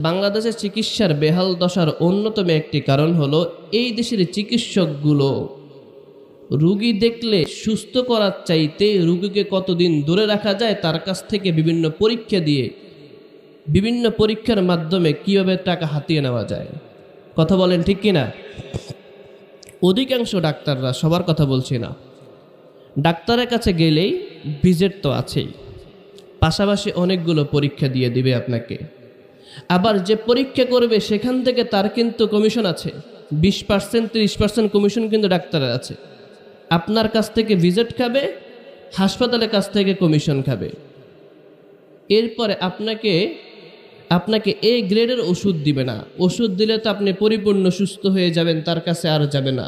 বাংলাদেশের চিকিৎসার বেহাল দশার অন্যতম একটি কারণ হলো এই দেশের চিকিৎসকগুলো রুগী দেখলে সুস্থ করার চাইতে রুগীকে কতদিন দূরে রাখা যায় তার কাছ থেকে বিভিন্ন পরীক্ষা দিয়ে বিভিন্ন পরীক্ষার মাধ্যমে কীভাবে টাকা হাতিয়ে নেওয়া যায়। কথা বলেন ঠিক কিনা? অধিকাংশ ডাক্তাররা সবার কথা বলছি না। ডাক্তারের কাছে গেলেই ভিজিট তো আছেই। পাশাপাশি অনেকগুলো পরীক্ষা দিয়ে দিবে আপনাকে। আবার যে পরীক্ষা করবে সেখান থেকে তার কিন্তু কমিশন আছে। বিশ পার্সেন্ট তিরিশ পার্সেন্ট কমিশন কিন্তু ডাক্তারের আছে। আপনার কাছ থেকে ভিজিট খাবে, হাসপাতালের কাছ থেকে কমিশন খাবে। এরপরে আপনাকে আপনাকে এ গ্রেডের ওষুধ দিবে না। ওষুধ দিলে তো আপনি পরিপূর্ণ সুস্থ হয়ে যাবেন, তার কাছে আর যাবে না।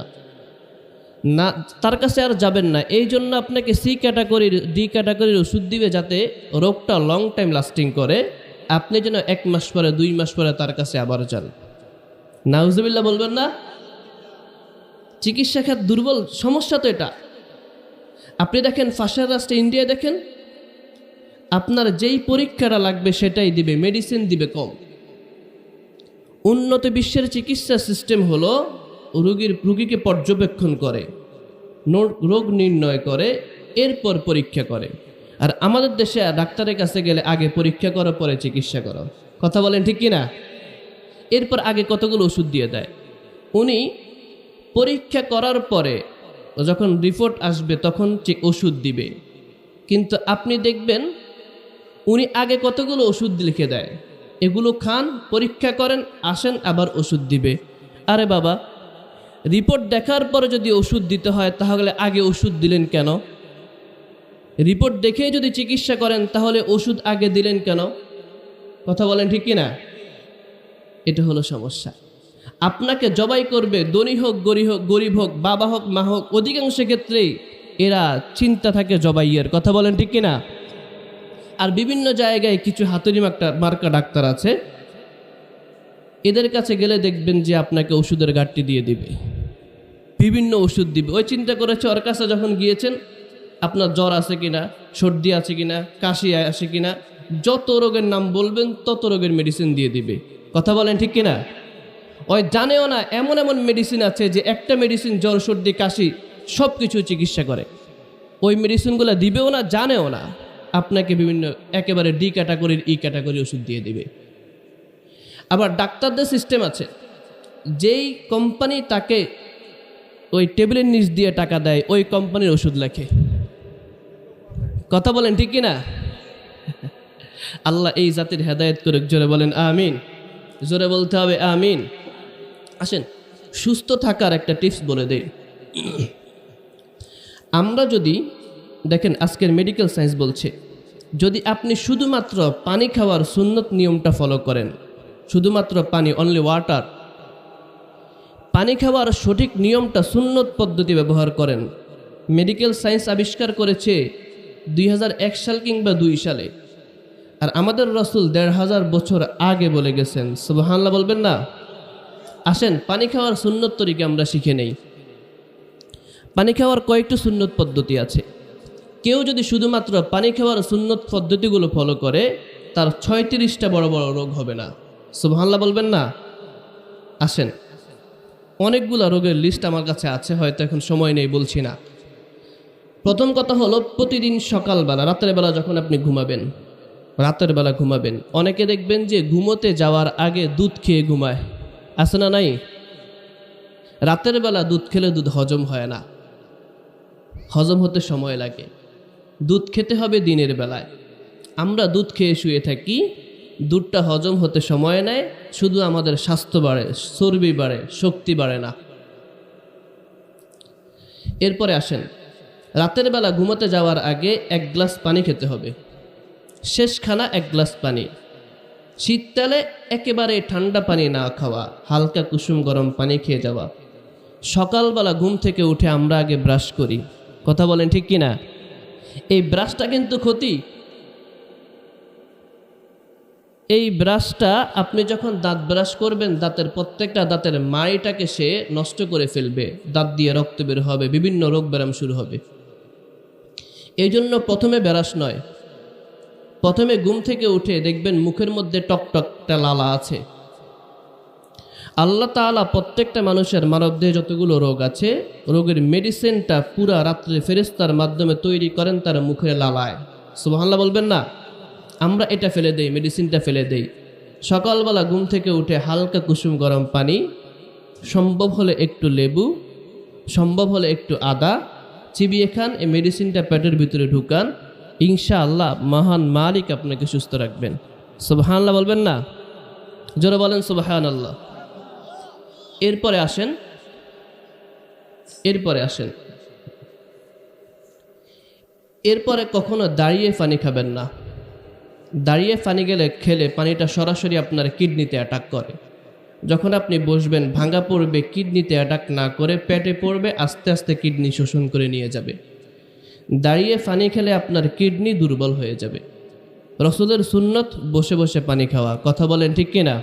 না, তার কাছে আর যাবেন না। এই জন্য আপনাকে সি ক্যাটাগরির, ডি ক্যাটাগরির ওষুধ দিবে যাতে রোগটা লং টাইম লাস্টিং করে। আপনি যেন এক মাস পরে, দুই মাস পরে তার কাছে আবার যান। নাউজুবিল্লাহ বলবেন না? চিকিৎসা খাত দুর্বল, সমস্যা তো এটা। আপনি দেখেন, ফাঁসের রাষ্ট্রে ইন্ডিয়া দেখেন, আপনার যেই পরীক্ষাটা লাগবে সেটাই দিবে মেডিসিন দিবে কম। উন্নত বিশ্বের চিকিৎসা সিস্টেম হলো, রুগীর, রুগীকে পর্যবেক্ষণ করে রোগ নির্ণয় করে, এরপর পরীক্ষা করে। আর আমাদের দেশে ডাক্তারের কাছে গেলে আগে পরীক্ষা করো, পরে চিকিৎসা করো। কথা বলেন ঠিক কি না এরপর আগে কতগুলো ওষুধ দিয়ে দেয়? উনি পরীক্ষা করার পরে যখন রিপোর্ট আসবে তখন চে- ওষুধ দিবে। কিন্তু আপনি দেখবেন, উনি আগে কতগুলো ওষুধ লিখে দেয়? এগুলো খান, পরীক্ষা করেন, আসেন, আবার ওষুধ দিবে। আরে বাবা রিপোর্ট দেখার পরে যদি ওষুধ দিতে হয়, তাহলে আগে ওষুধ দিলেন কেন? রিপোর্ট দেখে যদি চিকিৎসা করেন, তাহলে ওষুধ আগে দিলেন কেন? কথা বলেন ঠিক কি না এটা হলো সমস্যা। আপনাকে জবাই করবে, ধনী হোক গরিব হোক গরিব হোক, বাবা হোক, মা হোক, অধিকাংশ ক্ষেত্রেই এরা চিন্তা থাকে জবাইয়ের। কথা বলেন ঠিক কিনা? আর বিভিন্ন জায়গায় কিছু হাতুড়ি মার্কা মার্কা ডাক্তার আছে। এদের কাছে গেলে দেখবেন যে আপনাকে ওষুধের ঘাটতি দিয়ে দিবে। বিভিন্ন ওষুধ দিবে। ওই চিন্তা করেছে, ওর কাছে যখন গিয়েছেন আপনার জ্বর আছে কিনা, সর্দি আছে কিনা, কাশি আছে কিনা, যত রোগের নাম বলবেন, তত রোগের মেডিসিন দিয়ে দিবে। কথা বলেন ঠিক কিনা? ওই জানেও না, এমন এমন মেডিসিন আছে যে একটা মেডিসিন জ্বর, সর্দি, কাশি সব কিছু চিকিৎসা করে। ওই মেডিসিনগুলো দিবেও না, জানেও না। আপনাকে বিভিন্ন, একেবারে ডি ক্যাটাগরির ই ক্যাটাগরি ওষুধ দিয়ে দিবে। আবার ডাক্তারদের সিস্টেম আছে। যেই কোম্পানি তাকে ওই টেবিলের নিচ দিয়ে টাকা দেয়, ওই কোম্পানির ওষুধ লেখে। কথা বলেন ঠিক কিনা? আল্লাহ এই জাতির হেদায়েত করে জোরে বলেন আমিন। জোরে বলতে হবে আমিন। আসেন, সুস্থ থাকার একটা টিপস বলে দেই। আমরা যদি, দেখেন আজকের মেডিকেল সায়েন্স বলছে, যদি আপনি শুধুমাত্র পানি খাওয়ার সুন্নত নিয়মটা ফলো করেন, শুধুমাত্র পানি অনলি ওয়াটার পানি খাওয়ার সঠিক নিয়মটা সুন্নত পদ্ধতি ব্যবহার করেন মেডিকেল সায়েন্স আবিষ্কার করেছে দুই হাজার এক সাল কিংবা দুই সালে। আর আমাদের রসুল দেড় হাজার বছর আগে বলে গেছেন, সুবহানাল্লাহ বলবেন না? আসেন, পানি খাওয়ার সুন্নত তরিকে আমরা শিখে নেই। পানি খাওয়ার কয়েকটি সুন্নত পদ্ধতি আছে। কেউ যদি শুধুমাত্র পানি খাওয়ার সুন্নত পদ্ধতিগুলো ফলো করে, তার ছয়ত্রিশটা বড় বড় রোগ হবে না। সুবহানাল্লাহ বলবেন না? আসেন, অনেকগুলো রোগের লিস্ট আমার কাছে আছে, হয়তো এখন সময় নেই, বলছি না। প্রথম কথা হলো, প্রতিদিন সকালবেলা রাতের বেলা যখন আপনি ঘুমাবেন রাতের বেলা ঘুমাবেন, অনেকে দেখবেন যে ঘুমোতে যাওয়ার আগে দুধ খেয়ে ঘুমায়। আছে না নাই? রাতের বেলা দুধ খেলে দুধ হজম হয় না। হজম হতে সময় লাগে। দুধ খেতে হবে দিনের বেলায়। আমরা দুধ খেয়ে শুয়ে থাকি, দুধটা হজম হতে সময় নেয়, শুধু আমাদের স্বাস্থ্য বাড়ে, চর্বি বাড়ে, শক্তি বাড়ে না। এরপরে আসেন রাতের বেলা ঘুমোতে যাওয়ার আগে এক গ্লাস পানি খেতে হবে। শেষ খানা এক গ্লাস পানি। শীতকালে একেবারে ঠান্ডা পানি না খাওয়া, হালকা কুসুম গরম পানি খেয়ে যাওয়া। সকালবেলা ঘুম থেকে উঠে আমরা আগে ব্রাশ করি। কথা বলেন ঠিক কি না এই ব্রাশটা কিন্তু ক্ষতি। এই ব্রাশটা আপনি যখন দাঁত ব্রাশ করবেন, দাঁতের প্রত্যেকটা দাঁতের মাড়িটাকে সে নষ্ট করে ফেলবে। দাঁত দিয়ে রক্ত বের হবে, বিভিন্ন রোগ ব্যায়াম শুরু হবে। এই জন্য প্রথমে ব্রাশ নয়। প্রথমে ঘুম থেকে উঠে দেখবেন মুখের মধ্যে টকটকটা লালা আছে। আল্লাহ তাআলা প্রত্যেকটা মানুষের মানবদেহে যতগুলো রোগ আছে, রোগের মেডিসিনটা পুরা রাত্রে ফেরেস্তার মাধ্যমে তৈরি করেন তার মুখে লালায়। সুবহানাল্লাহ বলবেন না? আমরা এটা ফেলে দেই মেডিসিনটা ফেলে দেই। সকালবেলা ঘুম থেকে উঠে হালকা কুসুম গরম পানি, সম্ভব হলে একটু লেবু, সম্ভব হলে একটু আদা চিবিয়ে খান এই মেডিসিনটা পেটের ভিতরে ঢুকান। ইনশাআল্লাহ মহান মালিক আপনাকে সুস্থ রাখবেন। সুবহানাল্লাহ বলবেন না? জোরে বলেন সুবহান আল্লাহ এরপরে আসেন এরপরে আসেন। এরপরে কখনো দাঁড়িয়ে পানি খাবেন না। দাঁড়িয়ে পানি গেলে খেলে পানিটা সরাসরি আপনার কিডনিতে অ্যাটাক করে। যখন আপনি বসবেন ভাঙা পড়বে কিডনিতে অ্যাটাক না করে পেটে পড়বে, আস্তে আস্তে কিডনি শোষণ করে নিয়ে যাবে। দাঁড়িয়ে পানি খেলে আপনার কিডনি দুর্বল হয়ে যাবে। রসদের সুন্নত বসে বসে পানি খাওয়া, কথা বলেন ঠিক কিনা?